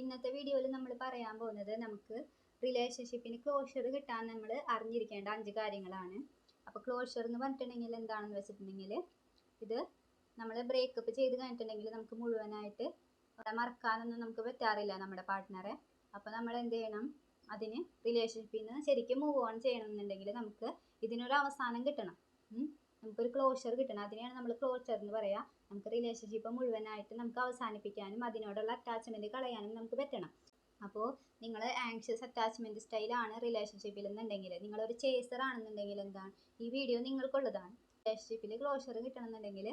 ഇന്നത്തെ വീഡിയോയിൽ നമ്മൾ പറയാൻ പോകുന്നത് നമുക്ക് റിലേഷൻഷിപ്പിന് ക്ലോഷർ കിട്ടാൻ നമ്മൾ അറിഞ്ഞിരിക്കേണ്ട അഞ്ച് കാര്യങ്ങളാണ്. അപ്പോൾ ക്ലോഷർ എന്ന് പറഞ്ഞിട്ടുണ്ടെങ്കിൽ എന്താണെന്ന് വെച്ചിട്ടുണ്ടെങ്കിൽ ഇത് നമ്മൾ ബ്രേക്കപ്പ് ചെയ്ത് കഴിഞ്ഞിട്ടുണ്ടെങ്കിൽ നമുക്ക് മുഴുവനായിട്ട് മറക്കാനൊന്നും നമുക്ക് പറ്റാറില്ല നമ്മുടെ പാർട്ട്ണറെ അപ്പോൾ നമ്മൾ എന്ത് ചെയ്യണം? അതിന് റിലേഷൻഷിപ്പിൽ നിന്ന് ശരിക്കും മൂവ് ഓൺ ചെയ്യണമെന്നുണ്ടെങ്കിൽ നമുക്ക് ഇതിനൊരു അവസാനം കിട്ടണം. നമുക്കൊരു ക്ലോഷർ കിട്ടണം. അതിനെയാണ് നമ്മൾ ക്ലോഷർ എന്ന് പറയുക നമുക്ക് റിലേഷൻഷിപ്പ് മുഴുവനായിട്ട് നമുക്ക് അവസാനിപ്പിക്കാനും അതിനോടുള്ള അറ്റാച്ച്മെന്റ് കളയാനും നമുക്ക് പറ്റണം. അപ്പോൾ നിങ്ങൾ ആങ്ഷ്യസ് അറ്റാച്ച്മെന്റ് സ്റ്റൈലാണ് റിലേഷൻഷിപ്പിൽ എന്നുണ്ടെങ്കിൽ നിങ്ങളൊരു ചേസർ ആണെന്നുണ്ടെങ്കിൽ എന്താണ്? ഈ വീഡിയോ നിങ്ങൾക്കുള്ളതാണ്. റിലേഷൻഷിപ്പിൽ ക്ലോഷർ കിട്ടണമെന്നുണ്ടെങ്കിൽ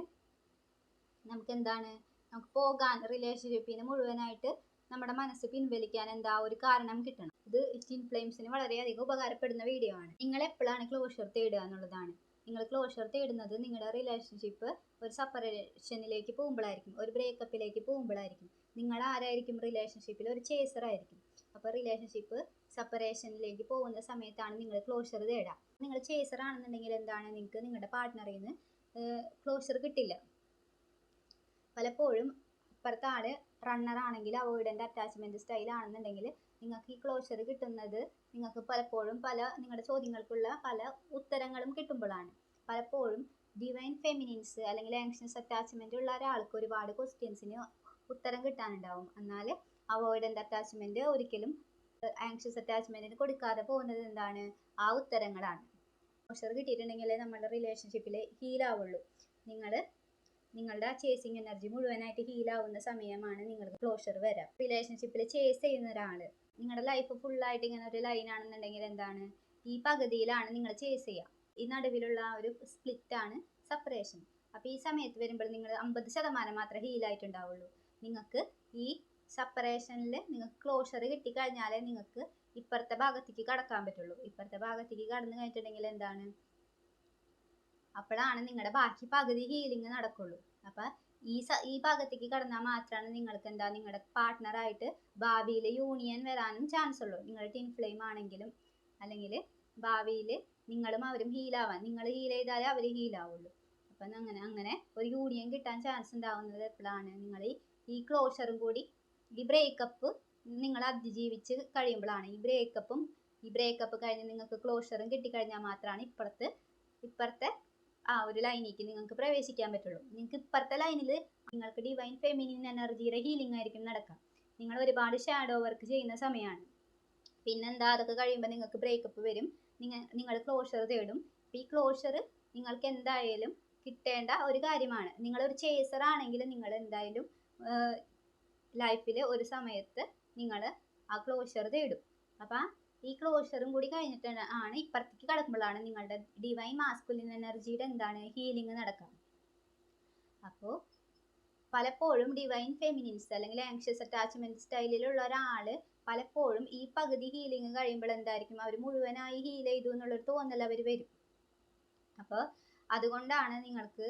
നമുക്ക് എന്താണ്? നമുക്ക് പോകാൻ റിലേഷൻഷിപ്പിന് മുഴുവനായിട്ട് നമ്മുടെ മനസ്സ് പിൻവലിക്കാൻ എന്താ ഒരു കാരണം കിട്ടണം. ഇത് ടിൻ ഫ്ലെയിംസിന് വളരെയധികം ഉപകാരപ്പെടുന്ന വീഡിയോ ആണ്. നിങ്ങൾ എപ്പോഴാണ് ക്ലോഷർ തേടുക എന്നുള്ളതാണ്. നിങ്ങൾ ക്ലോഷർ തേടുന്നത് നിങ്ങളുടെ റിലേഷൻഷിപ്പ് ഒരു സെപ്പറേഷനിലേക്ക് പോകുമ്പോഴായിരിക്കും ഒരു ബ്രേക്കപ്പിലേക്ക് പോകുമ്പോഴായിരിക്കും നിങ്ങൾ ആരായിരിക്കും റിലേഷൻഷിപ്പിൽ ഒരു ചേസർ ആയിരിക്കും. അപ്പോൾ റിലേഷൻഷിപ്പ് സെപ്പറേഷനിലേക്ക് പോകുന്ന സമയത്താണ് നിങ്ങൾ ക്ലോഷർ തേടുക നിങ്ങൾ ചേസർ ആണെന്നുണ്ടെങ്കിൽ എന്താണ് നിങ്ങൾക്ക് നിങ്ങളുടെ പാർട്ട്ണറിൽ നിന്ന് ക്ലോഷർ കിട്ടില്ല. പലപ്പോഴും അപ്പുറത്തെ ആൾ റണ്ണർ ആണെങ്കിൽ അവോയ്ഡന്റ് അറ്റാച്ച്മെന്റ് സ്റ്റൈൽ ആണെന്നുണ്ടെങ്കിൽ നിങ്ങൾക്ക് ഈ ക്ലോഷർ കിട്ടുന്നത് നിങ്ങൾക്ക് പലപ്പോഴും പല നിങ്ങളുടെ ചോദ്യങ്ങൾക്കുള്ള പല ഉത്തരങ്ങളും കിട്ടുമ്പോഴാണ്. പലപ്പോഴും ഡിവൈൻ ഫെമിനിൻസ് അല്ലെങ്കിൽ ആങ്ഷ്യസ് അറ്റാച്ച്മെന്റ് ഉള്ള ഒരാൾക്ക് ഒരുപാട് ക്വസ്റ്റ്യൻസിന് ഉത്തരം കിട്ടാനുണ്ടാവും. എന്നാൽ അവോയ്ഡന്റ് അറ്റാച്ച്മെന്റ് ഒരിക്കലും ആങ്ഷ്യസ് അറ്റാച്ച്മെന്റിന് കൊടുക്കാതെ പോകുന്നത് എന്താണ്? ആ ഉത്തരങ്ങളാണ്. ക്ലോഷർ കിട്ടിയിട്ടുണ്ടെങ്കിൽ നമ്മുടെ റിലേഷൻഷിപ്പിൽ ഹീലാവുള്ളൂ നിങ്ങൾ നിങ്ങളുടെ ആ ചേസിങ് എനർജി മുഴുവനായിട്ട് ഹീലാവുന്ന സമയമാണ് നിങ്ങൾക്ക് ക്ലോഷർ വരാം. റിലേഷൻഷിപ്പിൽ ചേസ് ചെയ്യുന്ന ഒരാൾ നിങ്ങളുടെ ലൈഫ് ഫുള്ളായിട്ട് ഇങ്ങനെ ഒരു ലൈൻ ആണെന്നുണ്ടെങ്കിൽ എന്താണ്? ഈ പകുതിയിലാണ് നിങ്ങൾ ചേസ് ചെയ്യുക ഈ നടുവിലുള്ള ഒരു സ്പ്ലിറ്റ് ആണ് സെപ്പറേഷൻ അപ്പോൾ ഈ സമയത്ത് വരുമ്പോൾ നിങ്ങൾ അമ്പത് ശതമാനം മാത്രമേ ഹീലായിട്ടുണ്ടാവുള്ളൂ നിങ്ങൾക്ക് ഈ സെപ്പറേഷനിൽ നിങ്ങൾക്ക് ക്ലോഷർ കിട്ടിക്കഴിഞ്ഞാലേ നിങ്ങൾക്ക് ഇപ്പുറത്തെ ഭാഗത്തേക്ക് കടക്കാൻ പറ്റുള്ളൂ. ഇപ്പുറത്തെ ഭാഗത്തേക്ക് കടന്നു കഴിഞ്ഞിട്ടുണ്ടെങ്കിൽ എന്താണ്? അപ്പോഴാണ് നിങ്ങളുടെ ബാക്കി പകുതി ഹീലിംഗ് നടക്കുള്ളൂ. അപ്പം ഈ ഈ ഭാഗത്തേക്ക് കടന്നാൽ മാത്രമാണ് നിങ്ങൾക്ക് എന്താ നിങ്ങളുടെ പാർട്ട്ണറായിട്ട് ഭാവിയിൽ യൂണിയൻ വരാനും ചാൻസ് ഉള്ളൂ. നിങ്ങൾ ടിൻ ഫ്ലെയിം ആണെങ്കിലും അല്ലെങ്കിൽ ഭാവിയിൽ നിങ്ങളും അവരും ഹീലാവാൻ നിങ്ങൾ ഹീൽ ചെയ്താലേ അവർ ഹീലാവുള്ളൂ അപ്പം അങ്ങനെ അങ്ങനെ ഒരു യൂണിയൻ കിട്ടാൻ ചാൻസ് ഉണ്ടാവുന്നത് എപ്പോഴാണ്? നിങ്ങൾ ഈ ക്ലോഷറും കൂടി ഈ ബ്രേക്കപ്പ് നിങ്ങൾ അതിജീവിച്ച് കഴിയുമ്പോഴാണ്. ഈ ബ്രേക്കപ്പും ഈ ബ്രേക്കപ്പ് കഴിഞ്ഞ് നിങ്ങൾക്ക് ക്ലോഷറും കിട്ടിക്കഴിഞ്ഞാൽ മാത്രമാണ് ഇപ്പുറത്ത് ഇപ്പുറത്തെ ആ ഒരു ലൈനിലേക്ക് നിങ്ങൾക്ക് പ്രവേശിക്കാൻ പറ്റുള്ളൂ. നിങ്ങൾക്ക് ഇപ്പുറത്തെ ലൈനിൽ നിങ്ങൾക്ക് ഡിവൈൻ ഫെമിനിൻ എനർജിയുടെ ഹീലിംഗ് ആയിരിക്കും നടക്കുക. നിങ്ങൾ ഒരുപാട് ഷാഡോ വർക്ക് ചെയ്യുന്ന സമയമാണ്. പിന്നെന്താ അതൊക്കെ കഴിയുമ്പോൾ നിങ്ങൾക്ക് ബ്രേക്കപ്പ് വരും. നിങ്ങൾ നിങ്ങൾ ക്ലോഷർ തേടും. അപ്പോൾ ഈ ക്ലോഷർ നിങ്ങൾക്ക് എന്തായാലും കിട്ടേണ്ട ഒരു കാര്യമാണ്. നിങ്ങളൊരു ചേസർ ആണെങ്കിൽ നിങ്ങൾ എന്തായാലും ലൈഫിൽ ഒരു സമയത്ത് നിങ്ങൾ ആ ക്ലോഷർ തേടും. അപ്പം ഈ ക്ലോഷറും കൂടി കഴിഞ്ഞിട്ടാണ് ആണ് ഇപ്പുറത്തേക്ക് കടക്കുമ്പോഴാണ് നിങ്ങളുടെ ഡിവൈൻ മാസ്കുലിൻ എനർജിയുടെ എന്താണ് ഹീലിംഗ് നടക്കുന്നത് അപ്പോൾ പലപ്പോഴും ഡിവൈൻ ഫെമിനിൻസ് അല്ലെങ്കിൽ ആങ്ഷ്യസ് അറ്റാച്ച്മെന്റ് സ്റ്റൈലിലുള്ള ഒരാൾ പലപ്പോഴും ഈ പകുതി ഹീലിംഗ് കഴിയുമ്പോൾ എന്തായിരിക്കും? അവർ മുഴുവനായി ഹീൽ ചെയ്തു എന്നുള്ളൊരു തോന്നൽ അവർ വരും. അപ്പോൾ അതുകൊണ്ടാണ് നിങ്ങൾക്ക്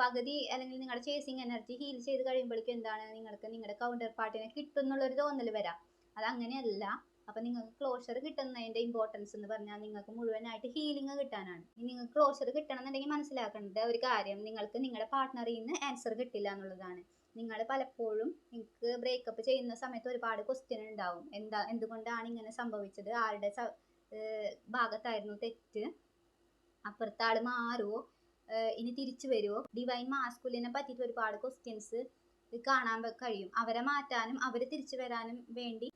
പകുതി അല്ലെങ്കിൽ നിങ്ങളുടെ ചേസിങ് എനർജി ഹീൽ ചെയ്ത് കഴിയുമ്പോഴേക്കും എന്താണ് നിങ്ങൾക്ക് നിങ്ങളുടെ കൗണ്ടർ പാർട്ടിനെ കിട്ടും എന്നുള്ളൊരു തോന്നൽ വരാം. അത് അങ്ങനെയല്ല. അപ്പം നിങ്ങൾക്ക് ക്ലോഷർ കിട്ടുന്നതിന്റെ ഇമ്പോർട്ടൻസ് എന്ന് പറഞ്ഞാൽ നിങ്ങൾക്ക് മുഴുവനായിട്ട് ഹീലിംഗ് കിട്ടാനാണ്. നിങ്ങൾക്ക് ക്ലോഷർ കിട്ടണം എന്നുണ്ടെങ്കിൽ മനസ്സിലാക്കേണ്ട ഒരു കാര്യം നിങ്ങൾക്ക് നിങ്ങളുടെ പാർട്ട്ണറിൽ നിന്ന് ആൻസർ കിട്ടില്ല എന്നുള്ളതാണ്. നിങ്ങൾ പലപ്പോഴും നിങ്ങൾക്ക് ബ്രേക്കപ്പ് ചെയ്യുന്ന സമയത്ത് ഒരുപാട് ക്വസ്റ്റ്യൻ ഉണ്ടാവും. എന്താ എന്തുകൊണ്ടാണ് ഇങ്ങനെ സംഭവിച്ചത്? ആരുടെ ഭാഗത്തായിരുന്നു തെറ്റ്? അപ്പുറത്തെ മാറുമോ ഇനി തിരിച്ചു വരുമോ ഡിവൈൻ മാസ്കുലിനെ പറ്റിയിട്ട് ഒരുപാട് ക്വസ്റ്റ്യൻസ് കാണാൻ കഴിയും. അവരെ മാറ്റാനും അവരെ തിരിച്ചു വരാനും വേണ്ടി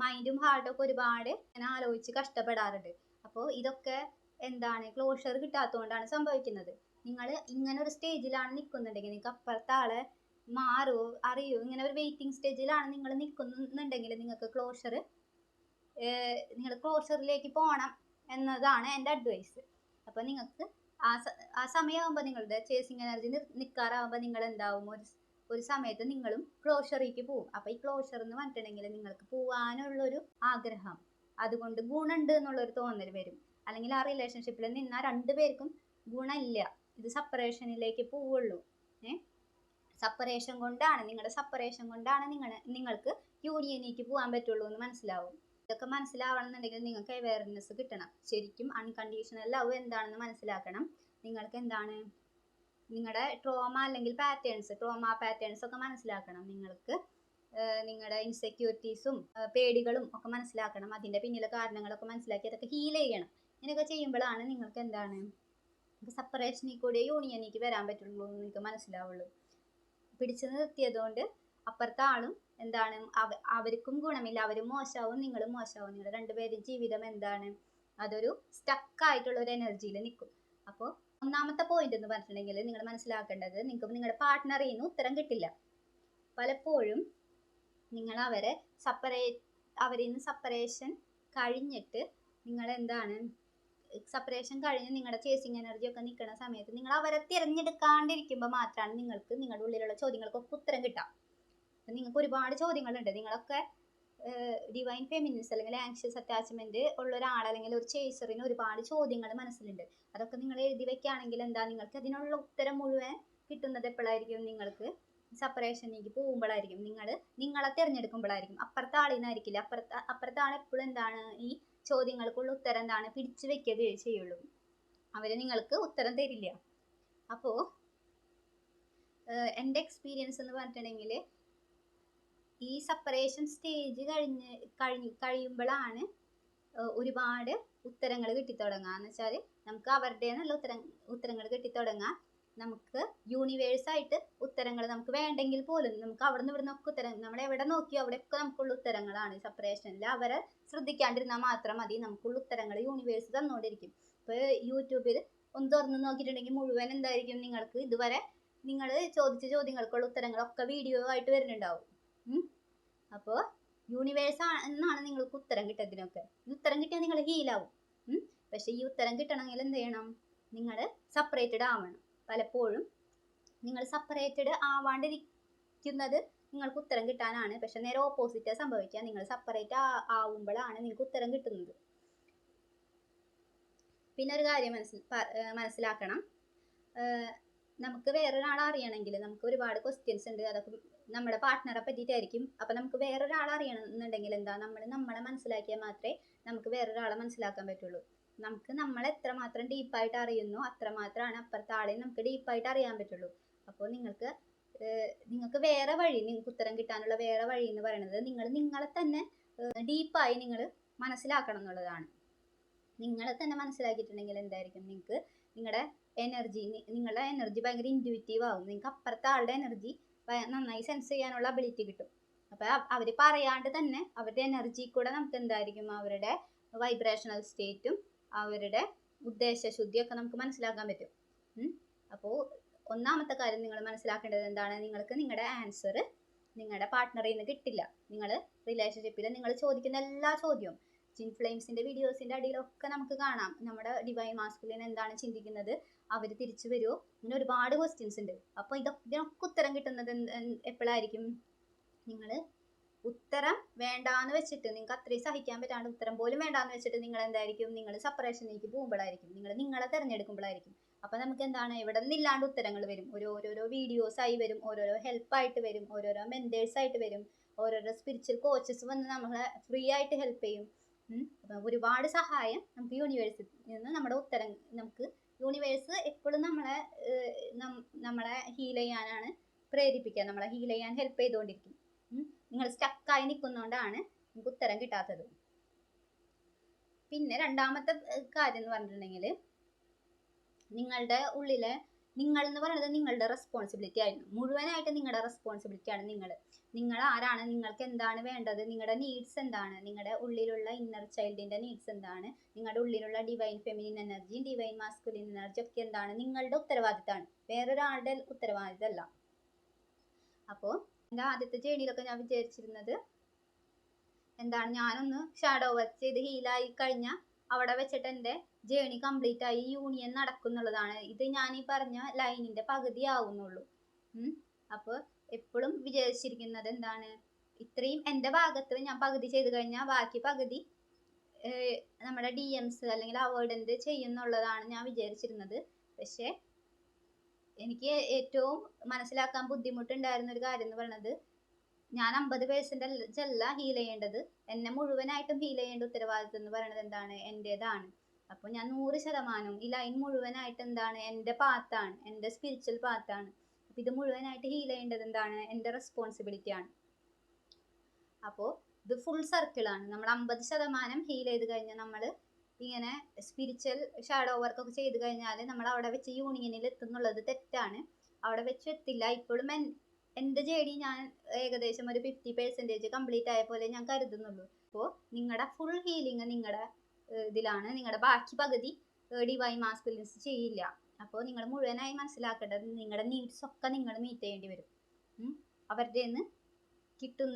മൈൻഡും ഹാർട്ടും ഒക്കെ ഒരുപാട് ഇങ്ങനെ ആലോചിച്ച് കഷ്ടപ്പെടാറുണ്ട്. അപ്പോൾ ഇതൊക്കെ എന്താണ് ക്ലോഷർ കിട്ടാത്തതുകൊണ്ടാണ് സംഭവിക്കുന്നത്. നിങ്ങൾ ഇങ്ങനെ ഒരു സ്റ്റേജിലാണ് നിൽക്കുന്നുണ്ടെങ്കിൽ നിങ്ങൾക്ക് അപ്പുറത്തെ ആളെ മാറുമോ അറിയോ ഇങ്ങനെ ഒരു വെയിറ്റിംഗ് സ്റ്റേജിലാണ് നിങ്ങൾ നിൽക്കുന്നുണ്ടെങ്കിൽ നിങ്ങൾക്ക് ക്ലോഷർ നിങ്ങൾ ക്ലോഷറിലേക്ക് പോകണം എന്നതാണ് എന്റെ അഡ്വൈസ് അപ്പോൾ നിങ്ങൾക്ക് ആ ആ സമയമാകുമ്പോൾ നിങ്ങളുടെ ചേസിങ് എനർജി നിൽക്കാറാകുമ്പോൾ നിങ്ങൾ എന്താവും? ഒരു ഒരു സമയത്ത് നിങ്ങളും ക്ലോഷറിക്ക് പോകും അപ്പോൾ ഈ ക്ലോഷർ എന്ന് പറഞ്ഞിട്ടുണ്ടെങ്കിൽ നിങ്ങൾക്ക് പോവാനുള്ളൊരു ആഗ്രഹം. അതുകൊണ്ട് ഗുണമുണ്ട് എന്നുള്ളൊരു തോന്നൽ വരും. അല്ലെങ്കിൽ ആ റിലേഷൻഷിപ്പിൽ നിന്നാൽ രണ്ടുപേർക്കും ഗുണമില്ല. ഇത് സെപ്പറേഷനിലേക്ക് പോവുള്ളൂ. ഏ? സെപ്പറേഷൻ കൊണ്ടാണ് നിങ്ങളുടെ സെപ്പറേഷൻ കൊണ്ടാണ് നിങ്ങൾ നിങ്ങൾക്ക് യൂണിയനിലേക്ക് പോകാൻ പറ്റുള്ളൂ എന്ന് മനസ്സിലാവും. ഇതൊക്കെ മനസ്സിലാവണമെന്നുണ്ടെങ്കിൽ നിങ്ങൾക്ക് അവയർനെസ് കിട്ടണം. ശരിക്കും അൺകണ്ടീഷണൽ ലവ് എന്താണെന്ന് മനസ്സിലാക്കണം. നിങ്ങൾക്ക് എന്താണ് നിങ്ങളുടെ ട്രോമ അല്ലെങ്കിൽ പാറ്റേൺസ് ട്രോമ പാറ്റേൺസ് ഒക്കെ മനസ്സിലാക്കണം നിങ്ങൾക്ക്. നിങ്ങളുടെ ഇൻസെക്യൂരിറ്റീസും പേടികളും ഒക്കെ മനസ്സിലാക്കണം. അതിന്റെ പിന്നിലെ കാരണങ്ങളൊക്കെ മനസ്സിലാക്കി അതൊക്കെ ഹീൽ ചെയ്യണം. ഇങ്ങനെയൊക്കെ ചെയ്യുമ്പോഴാണ് നിങ്ങൾക്ക് എന്താണ്? സെപ്പറേഷനിൽ കൂടി യൂണിയനിലേക്ക് വരാൻ പറ്റുള്ളൂ എന്ന് നിങ്ങൾക്ക് മനസ്സിലാവുള്ളൂ. പിടിച്ചു നിർത്തിയതുകൊണ്ട് അപ്പുറത്തെ ആളും എന്താണ്? അവ അവർക്കും ഗുണമില്ല അവരും മോശമാവും നിങ്ങളും മോശമാവും. നിങ്ങളുടെ രണ്ടുപേരും ജീവിതം എന്താണ്? അതൊരു സ്റ്റക്കായിട്ടുള്ള ഒരു എനർജിയിൽ നിൽക്കും അപ്പോൾ ഒന്നാമത്തെ പോയിന്റ് എന്ന് പറഞ്ഞിട്ടുണ്ടെങ്കിൽ നിങ്ങൾ മനസ്സിലാക്കേണ്ടത് നിങ്ങൾക്ക് നിങ്ങളുടെ പാർട്ട്ണറിൽ നിന്ന് ഉത്തരം കിട്ടില്ല. പലപ്പോഴും നിങ്ങൾ അവരെ സെപ്പറേറ്റ് അവരിൽ നിന്ന് സെപ്പറേഷൻ കഴിഞ്ഞിട്ട് നിങ്ങൾ എന്താണ് സെപ്പറേഷൻ കഴിഞ്ഞ് നിങ്ങളുടെ ചേസിങ് എനർജി ഒക്കെ നിൽക്കുന്ന സമയത്ത് നിങ്ങൾ അവരെ തിരഞ്ഞെടുക്കാണ്ടിരിക്കുമ്പോൾ മാത്രമാണ് നിങ്ങൾക്ക് നിങ്ങളുടെ ഉള്ളിലുള്ള ചോദ്യങ്ങൾക്കൊക്കെ ഉത്തരം കിട്ടുക. നിങ്ങൾക്ക് ഒരുപാട് ചോദ്യങ്ങളുണ്ട്. നിങ്ങളൊക്കെ ഡിവൈൻ ഫെമിനിസം അല്ലെങ്കിൽ ആങ്ഷ്യസ് അറ്റാച്ച്മെന്റ് ഉള്ള ഒരാൾ അല്ലെങ്കിൽ ഒരു ചേസറിന് ഒരുപാട് ചോദ്യങ്ങൾ മനസ്സിലുണ്ട്. അതൊക്കെ നിങ്ങൾ എഴുതി വെക്കുകയാണെങ്കിൽ എന്താ നിങ്ങൾക്ക് അതിനുള്ള ഉത്തരം മുഴുവൻ കിട്ടുന്നത് എപ്പോഴായിരിക്കും? നിങ്ങൾക്ക് സെപ്പറേഷനിലേക്ക് പോകുമ്പോഴായിരിക്കും. നിങ്ങൾ നിങ്ങളെ തിരഞ്ഞെടുക്കുമ്പോഴായിരിക്കും. അപ്പുറത്തെ ആളിനായിരിക്കില്ല അപ്പുറത്തെ അപ്പുറത്തെ ആൾ എപ്പോഴും എന്താണ് ഈ ചോദ്യങ്ങൾക്കുള്ള ഉത്തരം എന്താണ്? പിടിച്ചു വെക്കുകയേ ചെയ്യുള്ളൂ. അവർ നിങ്ങൾക്ക് ഉത്തരം തരില്ല. അപ്പോൾ എന്റെ എക്സ്പീരിയൻസ് എന്ന് പറഞ്ഞിട്ടുണ്ടെങ്കിൽ ഈ സെപ്പറേഷൻ സ്റ്റേജ് കഴിഞ്ഞ് കഴിഞ്ഞ് കഴിയുമ്പോഴാണ് ഒരുപാട് ഉത്തരങ്ങൾ കിട്ടിത്തുടങ്ങുക. എന്ന് വെച്ചാൽ നമുക്ക് അവരുടെ നല്ല ഉത്തര ഉത്തരങ്ങൾ കിട്ടിത്തുടങ്ങാം നമുക്ക് യൂണിവേഴ്സായിട്ട് ഉത്തരങ്ങൾ നമുക്ക് വേണ്ടെങ്കിൽ പോലും നമുക്ക് അവിടെ നിന്ന് ഇവിടെ നിന്നൊക്കെ ഉത്തരം നമ്മൾ എവിടെ നോക്കിയോ അവിടെയൊക്കെ നമുക്കുള്ള ഉത്തരങ്ങളാണ് സെപ്പറേഷനിൽ അവരെ ശ്രദ്ധിക്കാണ്ടിരുന്നാൽ മാത്രം മതി നമുക്കുള്ള ഉത്തരങ്ങൾ യൂണിവേഴ്സ് തന്നുകൊണ്ടിരിക്കും ഇപ്പോൾ യൂട്യൂബിൽ ഒന്ന് തുറന്ന് നോക്കിയിട്ടുണ്ടെങ്കിൽ മുഴുവൻ എന്തായിരിക്കും നിങ്ങൾക്ക് ഇതുവരെ നിങ്ങൾ ചോദിച്ച ചോദ്യങ്ങൾക്കുള്ള ഉത്തരങ്ങളൊക്കെ വീഡിയോ ആയിട്ട് വരുന്നുണ്ടാവും. അപ്പോൾ യൂണിവേഴ്സ് എന്നാണ് നിങ്ങൾക്ക് ഉത്തരം കിട്ടിയതിനൊക്കെ ഈ ഉത്തരം കിട്ടിയാൽ നിങ്ങൾ ഹീലാവും പക്ഷെ ഈ ഉത്തരം കിട്ടണമെങ്കിൽ എന്ത് ചെയ്യണം? നിങ്ങൾ സെപ്പറേറ്റഡ് ആവണം. പലപ്പോഴും നിങ്ങൾ സെപ്പറേറ്റഡ് ആവാണ്ടിരിക്കുന്നത് നിങ്ങൾക്ക് ഉത്തരം കിട്ടാനാണ്. പക്ഷെ നേരെ ഓപ്പോസിറ്റ് സംഭവിക്കുക. നിങ്ങൾ സെപ്പറേറ്റ് ആവുമ്പോഴാണ് നിങ്ങൾക്ക് ഉത്തരം കിട്ടുന്നത്. പിന്നെ ഒരു കാര്യം മനസ്സിൽ മനസ്സിലാക്കണം. നമുക്ക് വേറൊരാളെ അറിയണമെങ്കിൽ നമുക്ക് ഒരുപാട് ക്വസ്റ്റ്യൻസ് ഉണ്ട്. അതൊക്കെ നമ്മുടെ പാർട്ട്ണറെ പറ്റിയിട്ടായിരിക്കും. അപ്പം നമുക്ക് വേറൊരാളെ അറിയണമെന്നുണ്ടെങ്കിൽ എന്താ? നമ്മൾ നമ്മളെ മനസ്സിലാക്കിയാൽ മാത്രമേ നമുക്ക് വേറൊരാളെ മനസ്സിലാക്കാൻ പറ്റുള്ളൂ. നമുക്ക് നമ്മളെ എത്രമാത്രം ഡീപ്പായിട്ട് അറിയുന്നു അത്രമാത്രമാണ് അപ്പുറത്തെ ആളെ നമുക്ക് ഡീപ്പായിട്ട് അറിയാൻ പറ്റുള്ളൂ. അപ്പോൾ നിങ്ങൾക്ക് നിങ്ങൾക്ക് വേറെ വഴി നിങ്ങൾക്ക് ഉത്തരം കിട്ടാനുള്ള വേറെ വഴി എന്ന് പറയുന്നത് നിങ്ങൾ നിങ്ങളെ തന്നെ ഡീപ്പായി നിങ്ങൾ മനസ്സിലാക്കണം എന്നുള്ളതാണ്. നിങ്ങളെ തന്നെ മനസ്സിലാക്കിയിട്ടുണ്ടെങ്കിൽ എന്തായിരിക്കും? നിങ്ങൾക്ക് നിങ്ങളുടെ എനർജി നിങ്ങളുടെ എനർജി ഭയങ്കര ഇന്റുവിറ്റീവ് ആവും. നിങ്ങൾക്ക് അപ്പുറത്തെ ആളുടെ എനർജി നന്നായി സെൻസ് ചെയ്യാനുള്ള അബിലിറ്റി കിട്ടും. അപ്പോൾ അവർ പറയാണ്ട് തന്നെ അവരുടെ എനർജി കൂടെ നമുക്ക് എന്തായിരിക്കും അവരുടെ വൈബ്രേഷണൽ സ്റ്റേറ്റും അവരുടെ ഉദ്ദേശ ഉദ്ദേശശുദ്ധിയൊക്കെ നമുക്ക് മനസ്സിലാക്കാൻ പറ്റും. അപ്പോ ഒന്നാമത്തെ കാര്യം നിങ്ങൾ മനസ്സിലാക്കേണ്ടത് എന്താണ്? നിങ്ങൾക്ക് നിങ്ങളുടെ ആൻസർ നിങ്ങളുടെ പാർട്ട്ണറിൽ നിന്ന് കിട്ടില്ല. നിങ്ങൾ റിലേഷൻഷിപ്പിൽ നിങ്ങൾ ചോദിക്കുന്ന എല്ലാ ചോദ്യവും ജിൻ ഫ്ലെയിംസിന്റെ വീഡിയോസിന്റെ അടിയിലൊക്കെ നമുക്ക് കാണാം. നമ്മുടെ ഡിവൈൻ മാസ്കുലിൻ എന്താണ് ചിന്തിക്കുന്നത്? അവർ തിരിച്ചു വരുമോ ഇങ്ങനെ ഒരുപാട് ക്വസ്റ്റ്യൻസ് ഉണ്ട്. അപ്പോൾ ഇതൊക്കെ ഇതിനൊക്കെ ഉത്തരം കിട്ടുന്നത് എപ്പോഴായിരിക്കും നിങ്ങൾ ഉത്തരം വേണ്ടാന്ന് വെച്ചിട്ട് നിങ്ങൾക്ക് അത്രയും സഹിക്കാൻ പറ്റാണ്ട് ഉത്തരം പോലും വേണ്ടാന്ന് വെച്ചിട്ട് നിങ്ങൾ എന്തായിരിക്കും നിങ്ങൾ സെപ്പറേഷനിലേക്ക് പോകുമ്പോഴായിരിക്കും നിങ്ങൾ നിങ്ങളെ തിരഞ്ഞെടുക്കുമ്പോഴായിരിക്കും അപ്പം നമുക്ക് എന്താണ്? എവിടെ നിന്നില്ലാണ്ട് ഉത്തരങ്ങൾ വരും. ഒരു ഓരോരോ വീഡിയോസ് ആയി വരും. ഓരോരോ ഹെൽപ്പായിട്ട് വരും. ഓരോരോ മെന്റേഴ്സ് ആയിട്ട് വരും. ഓരോരോ സ്പിരിച്വൽ കോച്ചസ് വന്ന് നമ്മളെ ഫ്രീ ആയിട്ട് ഹെൽപ്പ് ചെയ്യും. ഒരുപാട് സഹായം നമുക്ക് യൂണിവേഴ്സിൽ നിന്ന് നമ്മുടെ ഉത്തരം നമുക്ക് യൂണിവേഴ്സ് എപ്പോഴും നമ്മളെ നമ്മളെ ഹീൽ ചെയ്യാനാണ് പ്രേരിപ്പിക്കുക. നമ്മളെ ഹീൽ ചെയ്യാൻ ഹെൽപ്പ് ചെയ്തുകൊണ്ടിരിക്കും. നിങ്ങൾ സ്റ്റക്കായി നിൽക്കുന്നതുകൊണ്ടാണ് നിങ്ങൾക്ക് ഉത്തരം കിട്ടാത്തത്. പിന്നെ രണ്ടാമത്തെ കാര്യം എന്ന് പറഞ്ഞിട്ടുണ്ടെങ്കിൽ നിങ്ങളുടെ ഉള്ളിലെ നിങ്ങൾ എന്ന് പറയുന്നത് നിങ്ങളുടെ റെസ്പോൺസിബിലിറ്റി ആയിരുന്നു. മുഴുവനായിട്ട് നിങ്ങളുടെ റെസ്പോൺസിബിലിറ്റി ആണ് നിങ്ങൾ. നിങ്ങൾ ആരാണ്? നിങ്ങൾക്ക് എന്താണ് വേണ്ടത്? നിങ്ങളുടെ നീഡ്സ് എന്താണ്? നിങ്ങളുടെ ഉള്ളിലുള്ള ഇന്നർ ചൈൽഡിന്റെ നീഡ്സ് എന്താണ്? നിങ്ങളുടെ ഉള്ളിലുള്ള divine feminine energy divine masculine energy ഒക്കെ എന്താണ്? നിങ്ങളുടെ ഉത്തരവാദിത്തമാണ് വേറൊരാളുടെ ഉത്തരവാദിത്തമല്ല അപ്പോൾ എന്റെ ആദ്യത്തെ ജേണിയിലൊക്കെ ഞാൻ വിചാരിച്ചിരുന്നത് എന്താണ്? ഞാനൊന്ന് ഷാഡോ വർക്ക് ചെയ്ത് ഹീലായി കഴിഞ്ഞാൽ അവിടെ വെച്ചിട്ട് എന്റെ ജേണി കംപ്ലീറ്റ് ആയി യൂണിയൻ നടക്കുന്നുള്ളതാണ്. ഇത് ഞാൻ ഈ പറഞ്ഞ ലൈനിന്റെ പകുതി ആവുന്നുള്ളൂ. അപ്പോൾ എപ്പോഴും വിചാരിച്ചിരിക്കുന്നത് എന്താണ്? ഇത്രയും എന്റെ ഭാഗത്ത് ഞാൻ പകുതി ചെയ്ത് കഴിഞ്ഞാൽ ബാക്കി പകുതി നമ്മുടെ ഡി എംസ് അല്ലെങ്കിൽ അവോയ്ഡന്റ് ചെയ്യുന്നുള്ളതാണ് ഞാൻ വിചാരിച്ചിരുന്നത്. പക്ഷേ എനിക്ക് ഏറ്റവും മനസ്സിലാക്കാൻ ബുദ്ധിമുട്ടുണ്ടായിരുന്ന ഒരു കാര്യം എന്ന് പറയുന്നത് ഞാൻ അമ്പത് പേഴ്സന്റ് അല്ല ഹീൽ ചെയ്യേണ്ടത്. എന്നെ മുഴുവനായിട്ടും ഹീൽ ചെയ്യേണ്ട ഉത്തരവാദിത്വം എന്ന് പറയുന്നത് എന്താണ്? എന്റേതാണ് അപ്പോൾ ഞാൻ നൂറ് ശതമാനവും ഈ ലൈൻ മുഴുവനായിട്ട് എന്താണ്? എന്റെ പാത്താണ് എന്റെ സ്പിരിച്വൽ പാത്താണ് അപ്പോൾ ഇത് മുഴുവനായിട്ട് ഹീൽ ചെയ്യേണ്ടത് എന്താണ്? റെസ്പോൺസിബിലിറ്റി ആണ്. അപ്പോൾ ഇത് ഫുൾ സർക്കിളാണ് നമ്മൾ അമ്പത് ശതമാനം ഹീൽ ചെയ്ത് കഴിഞ്ഞാൽ നമ്മൾ ഇങ്ങനെ സ്പിരിച്വൽ ഷാഡോ വർക്കൊക്കെ ചെയ്ത് കഴിഞ്ഞാൽ നമ്മൾ അവിടെ വെച്ച് യൂണിയനിൽ എത്തുന്നുള്ളത് തെറ്റാണ്. അവിടെ വെച്ച് എത്തില്ല. ഇപ്പോഴും എൻ എന്റെ ജേടി ഞാൻ ഏകദേശം ഒരു ഫിഫ്റ്റി പെർസെന്റേജ് കംപ്ലീറ്റ് ആയ പോലെ ഞാൻ കരുതുന്നുള്ളൂ. അപ്പോൾ നിങ്ങളുടെ ഫുൾ ഹീലിംഗ് നിങ്ങളുടെ ഇതിലാണ് നിങ്ങളുടെ ബാക്കി പകുതി ഡിവൈൻ മാസ്കുലിൻസ് ചെയ്യില്ല. അപ്പോൾ നിങ്ങൾ മുഴുവനായി മനസ്സിലാക്കേണ്ടത് നിങ്ങളുടെ നീഡ്സ് ഒക്കെ നിങ്ങൾ മീറ്റ് ചെയ്യേണ്ടി വരും. അവരുടെ നിന്ന് കിട്ടും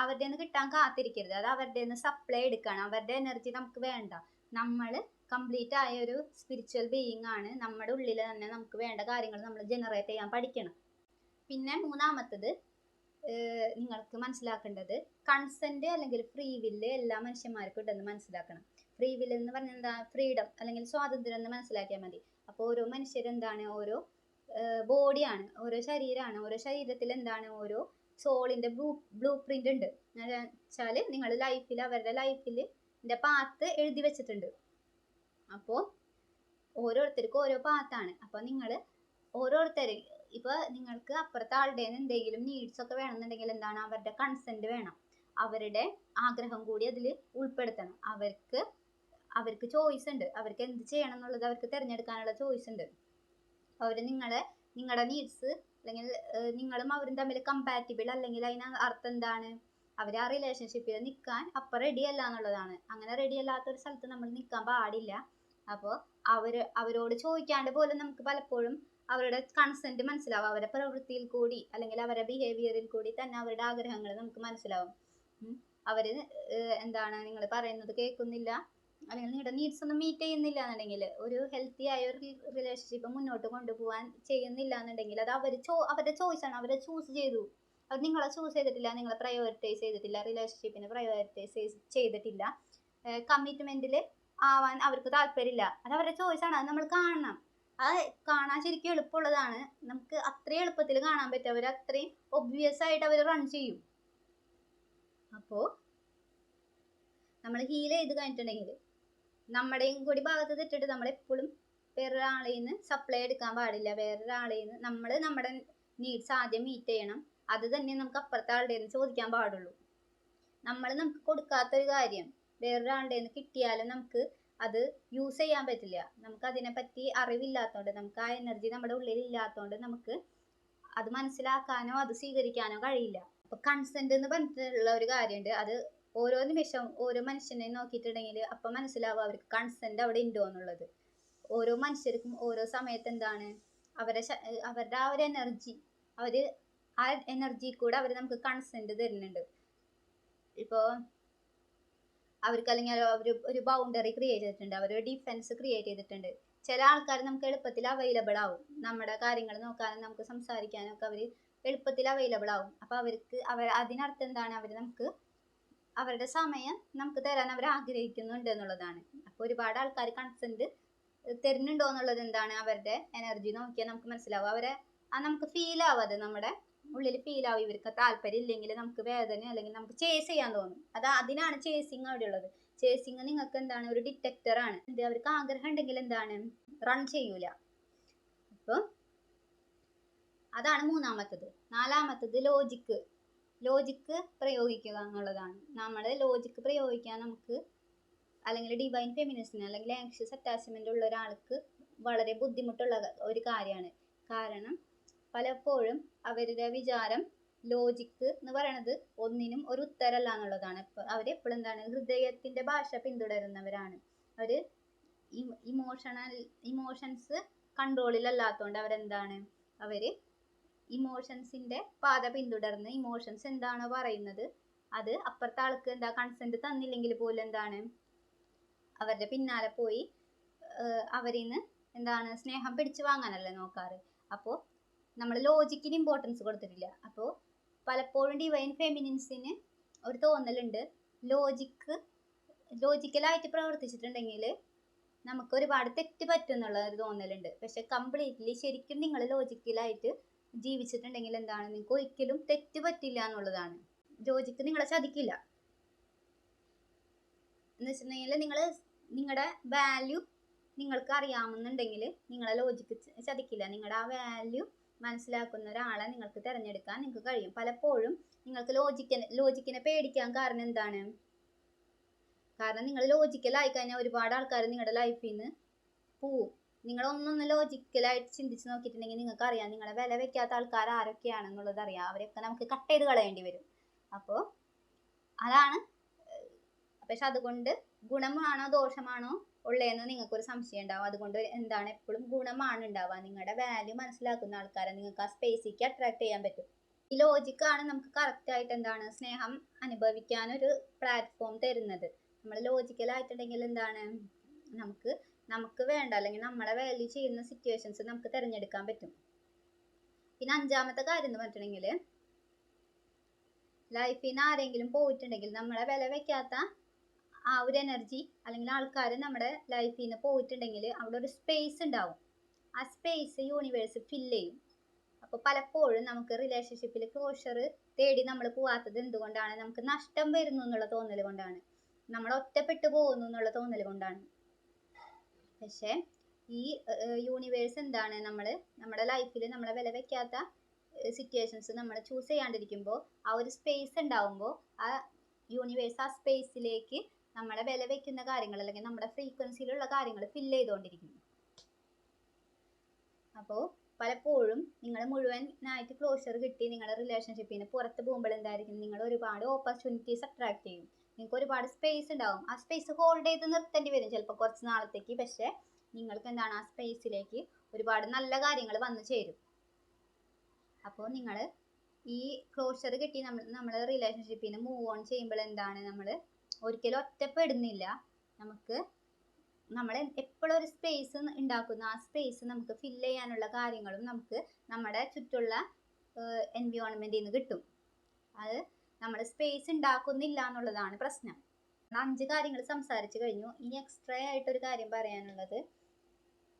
അവരുടെ നിന്ന് കിട്ടാൻ കാത്തിരിക്കരുത്. അത് അവരുടെ നിന്ന് സപ്ലൈ എടുക്കണം. അവരുടെ എനർജി നമുക്ക് വേണ്ട. നമ്മൾ കംപ്ലീറ്റ് ആയ ഒരു സ്പിരിച്വൽ ബീയിങ് ആണ് നമ്മുടെ ഉള്ളിൽ തന്നെ നമുക്ക് വേണ്ട കാര്യങ്ങൾ നമ്മൾ ജനറേറ്റ് ചെയ്യാൻ പഠിക്കണം. പിന്നെ മൂന്നാമത്തത് നിങ്ങൾക്ക് മനസ്സിലാക്കേണ്ടത് കൺസെന്റ് അല്ലെങ്കിൽ ഫ്രീ വില്ല് എല്ലാ മനുഷ്യന്മാർക്കും ഉണ്ടെന്ന് മനസ്സിലാക്കണം. ഫ്രീ വിൽ എന്ന് പറഞ്ഞാൽ എന്താ? ഫ്രീഡം അല്ലെങ്കിൽ സ്വാതന്ത്ര്യം എന്ന് മനസ്സിലാക്കിയാൽ മതി. അപ്പോൾ ഓരോ മനുഷ്യരെന്താണ്? ഓരോ ബോഡിയാണ് ഓരോ ശരീരമാണ് ഓരോ ശരീരത്തിൽ എന്താണ്? ഓരോ സോളിന്റെ ബ്ലൂ ബ്ലൂ പ്രിന്റ് ഉണ്ട്. വെച്ചാൽ നിങ്ങൾ ലൈഫിൽ അവരുടെ ലൈഫിൽ പാത്ത് എഴുതി വെച്ചിട്ടുണ്ട്. അപ്പോൾ ഓരോരുത്തർക്കും ഓരോ പാത്താണ് അപ്പോൾ നിങ്ങൾ ഓരോരുത്തർ ഇപ്പൊ നിങ്ങൾക്ക് അപ്പുറത്തെ ആളുടെ എന്തെങ്കിലും നീഡ്സ് ഒക്കെ വേണമെന്നുണ്ടെങ്കിൽ എന്താണ്? അവരുടെ കൺസെന്റ് വേണം. അവരുടെ ആഗ്രഹം കൂടി അതിൽ ഉൾപ്പെടുത്തണം. അവർക്ക് അവർക്ക് ചോയ്സ് ഉണ്ട്. അവർക്ക് എന്ത് ചെയ്യണം എന്നുള്ളത് അവർക്ക് തിരഞ്ഞെടുക്കാനുള്ള ചോയ്സ് ഉണ്ട്. അവർ നിങ്ങളെ നിങ്ങളുടെ നീഡ്സ് അല്ലെങ്കിൽ നിങ്ങളും അവരും തമ്മിൽ കമ്പാറ്റിബിൾ അല്ലെങ്കിൽ അതിന് അർത്ഥം എന്താണ്? അവർ ആ റിലേഷൻഷിപ്പിൽ നിൽക്കാൻ അപ്പം റെഡി അല്ല എന്നുള്ളതാണ്. അങ്ങനെ റെഡി അല്ലാത്ത ഒരു സ്ഥലത്ത് നമ്മൾ നിൽക്കാൻ പാടില്ല. അപ്പോൾ അവർ അവരോട് ചോദിക്കാണ്ട് പോലും നമുക്ക് പലപ്പോഴും അവരുടെ കൺസെന്റ് മനസ്സിലാവും. അവരുടെ പ്രവൃത്തിയിൽ കൂടി അല്ലെങ്കിൽ അവരുടെ ബിഹേവിയറിൽ കൂടി തന്നെ അവരുടെ ആഗ്രഹങ്ങൾ നമുക്ക് മനസ്സിലാവും. അവർ എന്താണ് നിങ്ങൾ പറയുന്നത് കേൾക്കുന്നില്ല? അല്ലെങ്കിൽ നിങ്ങളുടെ നീഡ്സ് ഒന്നും മീറ്റ് ചെയ്യുന്നില്ല എന്നുണ്ടെങ്കിൽ ഒരു ഹെൽത്തി ആയ ഒരു റിലേഷൻഷിപ്പ് മുന്നോട്ട് കൊണ്ടുപോകാൻ ചെയ്യുന്നില്ല എന്നുണ്ടെങ്കിൽ അത് അവർ ചോ അവരുടെ ചോയ്സ് ആണ്. അവരെ ചൂസ് ചെയ്തു. അത് നിങ്ങളെ ചൂസ് ചെയ്തിട്ടില്ല നിങ്ങളെ പ്രയോറിറ്റൈസ് ചെയ്തിട്ടില്ല റിലേഷൻഷിപ്പിനെ പ്രയോറിറ്റൈസ് ചെയ്തിട്ടില്ല. കമ്മിറ്റ്മെന്റിൽ ആവാൻ അവർക്ക് താല്പര്യമില്ല. അത് അവരുടെ ചോയ്സ് ആണ്. അത് നമ്മൾ കാണണം. അത് കാണാൻ ശരിക്കും എളുപ്പമുള്ളതാണ്. നമുക്ക് അത്രയും എളുപ്പത്തിൽ കാണാൻ പറ്റും. അവർ അത്രയും ഒബ്വിയസ് ആയിട്ട് അവർ റൺ ചെയ്യും. അപ്പോൾ നമ്മൾ ഹീൽ ചെയ്ത് കഴിഞ്ഞിട്ടുണ്ടെങ്കിൽ നമ്മുടെയും കൂടി ഭാഗത്ത് തെറ്റിട്ട് നമ്മൾ എപ്പോഴും വേറൊരാളിൽ നിന്ന് സപ്ലൈ എടുക്കാൻ പാടില്ല. വേറൊരാളിൽ നിന്ന് നമ്മൾ നമ്മുടെ നീഡ്സ് ആദ്യം മീറ്റ് ചെയ്യണം. അത് തന്നെ നമുക്ക് അപ്പുറത്തെ ആളുടെ നിന്ന് ചോദിക്കാൻ പാടുള്ളൂ. നമ്മൾ നമുക്ക് കൊടുക്കാത്തൊരു കാര്യം വേറൊരാളുടെ നിന്ന് കിട്ടിയാലും നമുക്ക് അത് യൂസ് ചെയ്യാൻ പറ്റില്ല. നമുക്ക് അതിനെപ്പറ്റി അറിവില്ലാത്തതുകൊണ്ട് നമുക്ക് ആ എനർജി നമ്മുടെ ഉള്ളിൽ ഇല്ലാത്തതുകൊണ്ട് നമുക്ക് അത് മനസ്സിലാക്കാനോ അത് സ്വീകരിക്കാനോ കഴിയില്ല. അപ്പോൾ കൺസെന്റ് എന്ന് പറഞ്ഞിട്ടുള്ള ഒരു കാര്യമുണ്ട് അത് ഓരോ നിമിഷം ഓരോ മനുഷ്യനെ നോക്കിയിട്ടുണ്ടെങ്കിൽ അപ്പൊ മനസ്സിലാവും അവർക്ക് കൺസെന്റ് അവിടെ ഉണ്ടോ എന്നുള്ളത്. ഓരോ മനുഷ്യർക്കും ഓരോ സമയത്ത് എന്താണ്? അവരെ അവരുടെ ആ ഒരു എനർജി അവർ ആ എനർജി കൂടെ അവർ നമുക്ക് കൺസെന്റ് തരുന്നുണ്ട്. ഇപ്പോ അവർക്ക് അല്ലെങ്കിൽ അവർ ഒരു ബൗണ്ടറി ക്രിയേറ്റ് ചെയ്തിട്ടുണ്ട്. അവർ ഡിഫൻസ് ക്രിയേറ്റ് ചെയ്തിട്ടുണ്ട്. ചില ആൾക്കാർ നമുക്ക് എളുപ്പത്തിൽ അവൈലബിൾ ആവും. നമ്മുടെ കാര്യങ്ങൾ നോക്കാനും നമുക്ക് സംസാരിക്കാനും ഒക്കെ അവർ എളുപ്പത്തിൽ അവൈലബിൾ ആവും. അപ്പൊ അവർക്ക് അവർ അതിനർത്ഥം എന്താണ്? അവർ നമുക്ക് അവരുടെ സമയം നമുക്ക് തരാൻ അവർ ആഗ്രഹിക്കുന്നുണ്ട് എന്നുള്ളതാണ്. അപ്പൊ ഒരുപാട് ആൾക്കാർ കൺസെന്റ് തരുന്നുണ്ടോ എന്നുള്ളത് എന്താണ് അവരുടെ എനർജി നോക്കിയാൽ നമുക്ക് മനസ്സിലാവും അവരെ ആ നമുക്ക് ഫീൽ ആവാതെ നമ്മുടെ ഉള്ളിൽ ഫീൽ ആവും. ഇവർക്ക് താല്പര്യം ഇല്ലെങ്കിൽ നമുക്ക് വേദന അല്ലെങ്കിൽ നമുക്ക് ചേസ് ചെയ്യാൻ തോന്നും. അത് അതിനാണ് ചേസിങ് അവിടെ ഉള്ളത്. ചേസിങ് നിങ്ങൾക്ക് എന്താണ്? ഒരു ഡിറ്റക്ടർ ആണ്. എന്ത്? അവർക്ക് ആഗ്രഹം ഉണ്ടെങ്കിൽ എന്താണ്? റൺ ചെയ്യൂല. അപ്പോൾ അതാണ് മൂന്നാമത്തത്. നാലാമത്തത് ലോജിക്ക് ലോജിക്ക് പ്രയോഗിക്കുക എന്നുള്ളതാണ്. നമ്മുടെ ലോജിക്ക് പ്രയോഗിക്കാൻ നമുക്ക് അല്ലെങ്കിൽ ഡിവൈൻ ഫെമിനിസ്റ്റിന് അല്ലെങ്കിൽ ആങ്ഷ്യസ് അറ്റാച്ച്മെന്റ് ഉള്ള ഒരാൾക്ക് വളരെ ബുദ്ധിമുട്ടുള്ള ഒരു കാര്യമാണ്. കാരണം പലപ്പോഴും അവരുടെ വിചാരം ലോജിക്ക് എന്ന് പറയണത് ഒന്നിനും ഒരു ഉത്തരമല്ല എന്നുള്ളതാണ്. അവരെപ്പോഴും എന്താണ് ഹൃദയത്തിന്റെ ഭാഷ പിന്തുടരുന്നവരാണ്. അവർ ഇമോഷണൽ ഇമോഷൻസ് കൺട്രോളിലല്ലാത്തതുകൊണ്ട് അവരെന്താണ്? അവർ ഇമോഷൻസിന്റെ പാത പിന്തുടർന്ന് ഇമോഷൻസ് എന്താണോ പറയുന്നത്? അത് അപ്പുറത്തെ ആൾക്ക് എന്താ കൺസെന്റ് തന്നില്ലെങ്കിൽ പോലും എന്താണ്? അവരുടെ പിന്നാലെ പോയി അവരിൽ നിന്ന് എന്താണ് സ്നേഹം പിടിച്ചു വാങ്ങാനല്ലേ നോക്കാറ്? അപ്പോൾ നമ്മൾ ലോജിക്കിന് ഇമ്പോർട്ടൻസ് കൊടുത്തിട്ടില്ല. അപ്പോൾ പലപ്പോഴും ഡിവൈൻ ഫെമിനിൻസിന് ഒരു തോന്നലുണ്ട്. ലോജിക്ക് ലോജിക്കലായിട്ട് പ്രവർത്തിച്ചിട്ടുണ്ടെങ്കിൽ നമുക്ക് ഒരുപാട് തെറ്റ് പറ്റും എന്നുള്ള ഒരു തോന്നലുണ്ട്. പക്ഷെ കംപ്ലീറ്റ്ലി ശരിക്കും നിങ്ങൾ ലോജിക്കലായിട്ട് ജീവിച്ചിട്ടുണ്ടെങ്കിൽ എന്താണ്? നിങ്ങൾക്ക് ഒരിക്കലും തെറ്റ് പറ്റില്ല എന്നുള്ളതാണ്. ജോജിക്ക് നിങ്ങളെ ചതിക്കില്ല. എന്ന് വെച്ചിട്ടുണ്ടെങ്കിൽ നിങ്ങൾ നിങ്ങളുടെ വാല്യൂ നിങ്ങൾക്ക് അറിയാമെന്നുണ്ടെങ്കിൽ നിങ്ങളെ ലോജിക്ക് ചതിക്കില്ല. നിങ്ങളുടെ ആ വാല്യൂ മനസ്സിലാക്കുന്ന ഒരാളെ നിങ്ങൾക്ക് തിരഞ്ഞെടുക്കാൻ നിങ്ങൾക്ക് കഴിയും. പലപ്പോഴും നിങ്ങൾക്ക് ലോജിക്കിനെ ലോജിക്കിനെ പേടിക്കാൻ കാരണം എന്താണ്? കാരണം നിങ്ങൾ ലോജിക്കലായി കഴിഞ്ഞാൽ ഒരുപാട് ആൾക്കാർ നിങ്ങളുടെ ലൈഫിൽ നിന്ന് പോവും. നിങ്ങൾ ഒന്നൊന്ന് ലോജിക്കലായിട്ട് ചിന്തിച്ചു നോക്കിയിട്ടുണ്ടെങ്കിൽ നിങ്ങൾക്ക് അറിയാം നിങ്ങളെ വില വെക്കാത്ത ആൾക്കാർ ആരൊക്കെയാണെന്നുള്ളത് അറിയാം. അവരൊക്കെ നമുക്ക് കട്ട് ചെയ്ത് കളയേണ്ടി വരും. അപ്പോൾ അതാണ് പക്ഷെ അതുകൊണ്ട് ഗുണമാണോ ദോഷമാണോ ഉള്ളതെന്ന് നിങ്ങൾക്കൊരു സംശയം ഉണ്ടാവും. അതുകൊണ്ട് എന്താണ് എപ്പോഴും ഗുണമാണ് ഉണ്ടാവുക. നിങ്ങളുടെ വാല്യൂ മനസ്സിലാക്കുന്ന ആൾക്കാരെ നിങ്ങൾക്ക് ആ സ്പേസിലേക്ക് അട്രാക്ട് ചെയ്യാൻ പറ്റും. ഈ ലോജിക്കാണ് നമുക്ക് കറക്റ്റ് ആയിട്ട് എന്താണ് സ്നേഹം അനുഭവിക്കാനൊരു പ്ലാറ്റ്ഫോം തരുന്നത്. നമ്മൾ ലോജിക്കലായിട്ടുണ്ടെങ്കിൽ എന്താണ്? നമുക്ക് നമുക്ക് വേണ്ട അല്ലെങ്കിൽ നമ്മളെ വാല്യൂ ചെയ്യുന്ന സിറ്റുവേഷൻസ് നമുക്ക് തിരഞ്ഞെടുക്കാൻ പറ്റും. പിന്നെ അഞ്ചാമത്തെ കാര്യം എന്ന് പറഞ്ഞിട്ടുണ്ടെങ്കിൽ ലൈഫിൽ നിന്ന് ആരെങ്കിലും പോയിട്ടുണ്ടെങ്കിൽ നമ്മളെ വില വെക്കാത്ത ആ ഒരു എനർജി അല്ലെങ്കിൽ ആൾക്കാർ നമ്മുടെ ലൈഫിൽ നിന്ന് പോയിട്ടുണ്ടെങ്കിൽ അവിടെ ഒരു സ്പേസ് ഉണ്ടാവും. ആ സ്പേസ് യൂണിവേഴ്സ് ഫില്ല് ചെയ്യും. അപ്പോൾ പലപ്പോഴും നമുക്ക് റിലേഷൻഷിപ്പിൽ ക്ലോഷർ തേടി നമ്മൾ പോവാത്തത് എന്തുകൊണ്ടാണ്? നമുക്ക് നഷ്ടം വരുന്നു എന്നുള്ള തോന്നൽ കൊണ്ടാണ്. നമ്മൾ ഒറ്റപ്പെട്ടു പോകുന്നു എന്നുള്ള തോന്നൽ കൊണ്ടാണ്. പക്ഷേ ഈ യൂണിവേഴ്സ് എന്താണ് നമ്മൾ നമ്മുടെ ലൈഫിൽ നമ്മളെ വില വെക്കാത്ത സിറ്റുവേഷൻസ് നമ്മൾ ചൂസ് ചെയ്യാണ്ടിരിക്കുമ്പോൾ ആ ഒരു സ്പേസ് ഉണ്ടാവുമ്പോൾ ആ യൂണിവേഴ്സ് ആ സ്പേസിലേക്ക് നമ്മളെ വില വെക്കുന്ന കാര്യങ്ങൾ അല്ലെങ്കിൽ നമ്മുടെ ഫ്രീക്വൻസിയിലുള്ള കാര്യങ്ങൾ ഫില്ല് ചെയ്തുകൊണ്ടിരിക്കും അപ്പോൾ പലപ്പോഴും നിങ്ങൾ മുഴുവനായിട്ട് ക്ലോഷർ കിട്ടി നിങ്ങളുടെ റിലേഷൻഷിപ്പിൽ നിന്ന് പുറത്ത് പോകുമ്പോൾ എന്തായിരിക്കും? നിങ്ങൾ ഒരുപാട് ഓപ്പർച്യൂണിറ്റീസ് അട്രാക്ട് ചെയ്യും. നിങ്ങൾക്ക് ഒരുപാട് സ്പേസ് ഉണ്ടാവും. ആ സ്പേസ് ഹോൾഡ് ചെയ്ത് നിർത്തേണ്ടി വരും ചിലപ്പോൾ കുറച്ച് നാളത്തേക്ക്. പക്ഷേ നിങ്ങൾക്ക് എന്താണ് ആ സ്പേസിലേക്ക് ഒരുപാട് നല്ല കാര്യങ്ങൾ വന്നു ചേരും. അപ്പോൾ നിങ്ങൾ ഈ ക്ലോഷർ കിട്ടി നമ്മൾ നമ്മൾ റിലേഷൻഷിപ്പിൽ മൂവ് ഓൺ ചെയ്യുമ്പോൾ എന്താണ് നമ്മൾ ഒരിക്കലും ഒറ്റപ്പെടുന്നില്ല. നമുക്ക് നമ്മൾ എപ്പോഴും ഒരു സ്പേസ് ഉണ്ടാക്കുന്ന. ആ സ്പേസ് നമുക്ക് ഫില്ല് ചെയ്യാനുള്ള കാര്യങ്ങളും നമുക്ക് നമ്മുടെ ചുറ്റുള്ള എൻവിയോൺമെന്റിൽ നിന്ന് കിട്ടും. അത് നമ്മൾ സ്പേസ് ഉണ്ടാക്കുന്നില്ല എന്നുള്ളതാണ് പ്രശ്നം. അഞ്ച് കാര്യങ്ങൾ സംസാരിച്ചു കഴിഞ്ഞു. ഇനി എക്സ്ട്രാ ആയിട്ട് ഒരു കാര്യം പറയാനുള്ളത്.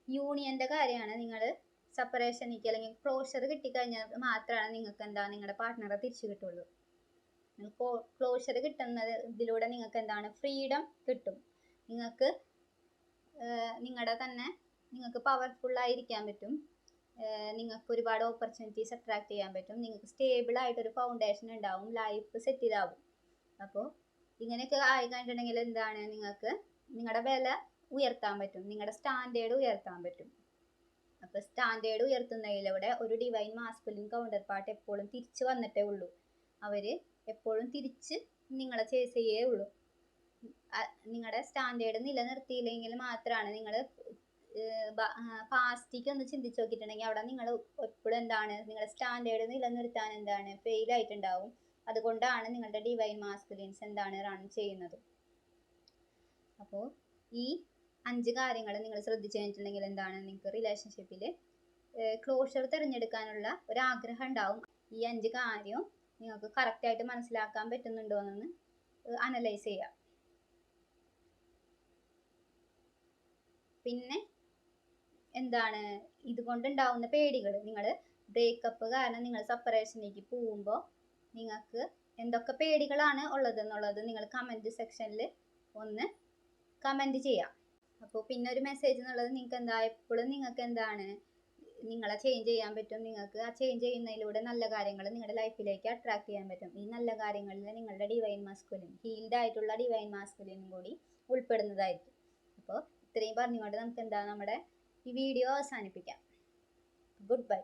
യൂണിയന്റെ കാര്യമാണ് നിങ്ങൾ സെപ്പറേഷൻ നീക്കി അല്ലെങ്കിൽ ക്ലോഷർ കിട്ടിക്കഴിഞ്ഞാൽ മാത്രമാണ് നിങ്ങൾക്ക് എന്താ നിങ്ങളുടെ പാർട്ട്ണറെ തിരിച്ചു കിട്ടുള്ളൂ. ക്ലോഷർ കിട്ടുന്നത് ഇതിലൂടെ നിങ്ങൾക്ക് എന്താണ് ഫ്രീഡം കിട്ടും. നിങ്ങൾക്ക് നിങ്ങളുടെ തന്നെ നിങ്ങൾക്ക് പവർഫുൾ ആയിരിക്കാൻ പറ്റും. നിങ്ങൾക്ക് ഒരുപാട് ഓപ്പർച്യൂണിറ്റീസ് അട്രാക്ട് ചെയ്യാൻ പറ്റും. നിങ്ങൾക്ക് സ്റ്റേബിൾ ആയിട്ട് ഒരു ഫൗണ്ടേഷൻ ഉണ്ടാവും ലൈഫ് സെറ്റിൽ ആവും അപ്പോൾ ഇങ്ങനെയൊക്കെ ആയി കഴിഞ്ഞിട്ടുണ്ടെങ്കിൽ എന്താണ് നിങ്ങൾക്ക് നിങ്ങളുടെ വില ഉയർത്താൻ പറ്റും. നിങ്ങളുടെ സ്റ്റാൻഡേർഡ് ഉയർത്താൻ പറ്റും. അപ്പോൾ സ്റ്റാൻഡേർഡ് ഉയർത്തുന്നതിലൂടെ ഒരു ഡിവൈൻ മാസ്കുലിൻ കൗണ്ടർ പാർട്ട് എപ്പോഴും തിരിച്ചു വന്നിട്ടേ ഉള്ളൂ. അവർ എപ്പോഴും തിരിച്ച് നിങ്ങളെ ചേസ് ചെയ്യേ ഉള്ളൂ. നിങ്ങളുടെ സ്റ്റാൻഡേർഡ് നിലനിർത്തിയില്ലെങ്കിൽ മാത്രമാണ് നിങ്ങൾ പാസ്റ്റിക്ക് ഒന്ന് ചിന്തിച്ച് നോക്കിയിട്ടുണ്ടെങ്കിൽ അവിടെ നിങ്ങൾ എപ്പോഴും എന്താണ് നിങ്ങളുടെ സ്റ്റാൻഡേർഡ് നിലനിർത്താൻ എന്താണ് ഫെയിൽ ആയിട്ടുണ്ടാവും. അതുകൊണ്ടാണ് നിങ്ങളുടെ ഡിവൈൻ മാസ്കുലിൻസ് എന്താണ് റൺ ചെയ്യുന്നത്. അപ്പോൾ ഈ അഞ്ച് കാര്യങ്ങൾ നിങ്ങൾ ശ്രദ്ധിച്ചു കഴിഞ്ഞിട്ടുണ്ടെങ്കിൽ എന്താണ് നിങ്ങൾക്ക് റിലേഷൻഷിപ്പിൽ ക്ലോഷർ തിരഞ്ഞെടുക്കാനുള്ള ഒരു ആഗ്രഹം ഉണ്ടാവും. ഈ അഞ്ച് കാര്യവും നിങ്ങൾക്ക് കറക്റ്റായിട്ട് മനസ്സിലാക്കാൻ പറ്റുന്നുണ്ടോ എന്നൊന്ന് അനലൈസ് ചെയ്യാം. പിന്നെ എന്താണ് ഇതുകൊണ്ടുണ്ടാവുന്ന പേടികൾ? നിങ്ങൾ ബ്രേക്കപ്പ് കാരണം നിങ്ങൾ സെപ്പറേഷനിലേക്ക് പോകുമ്പോൾ നിങ്ങൾക്ക് എന്തൊക്കെ പേടികളാണ് ഉള്ളത് എന്നുള്ളത് നിങ്ങൾ കമന്റ് സെക്ഷനിൽ ഒന്ന് കമന്റ് ചെയ്യാം. അപ്പോൾ പിന്നെ ഒരു മെസ്സേജ് എന്നുള്ളത് നിങ്ങൾക്ക് എന്താ എപ്പോഴും നിങ്ങൾക്ക് എന്താണ് നിങ്ങളെ ചേഞ്ച് ചെയ്യാൻ പറ്റും. നിങ്ങൾക്ക് ആ ചേഞ്ച് ചെയ്യുന്നതിലൂടെ നല്ല കാര്യങ്ങൾ നിങ്ങളുടെ ലൈഫിലേക്ക് അട്രാക്ട് ചെയ്യാൻ പറ്റും. ഈ നല്ല കാര്യങ്ങളിൽ നിങ്ങളുടെ ഡിവൈൻ മാസ്കുലിൻ ഹീൽഡ് ആയിട്ടുള്ള ഡിവൈൻ മാസ്കുലിനും കൂടി ഉൾപ്പെടുന്നതായിരിക്കും. അപ്പോൾ ഇത്രയും പറഞ്ഞുകൊണ്ട് നമുക്ക് എന്താ നമ്മുടെ ഈ വീഡിയോ അവസാനിപ്പിക്കാം. Good bye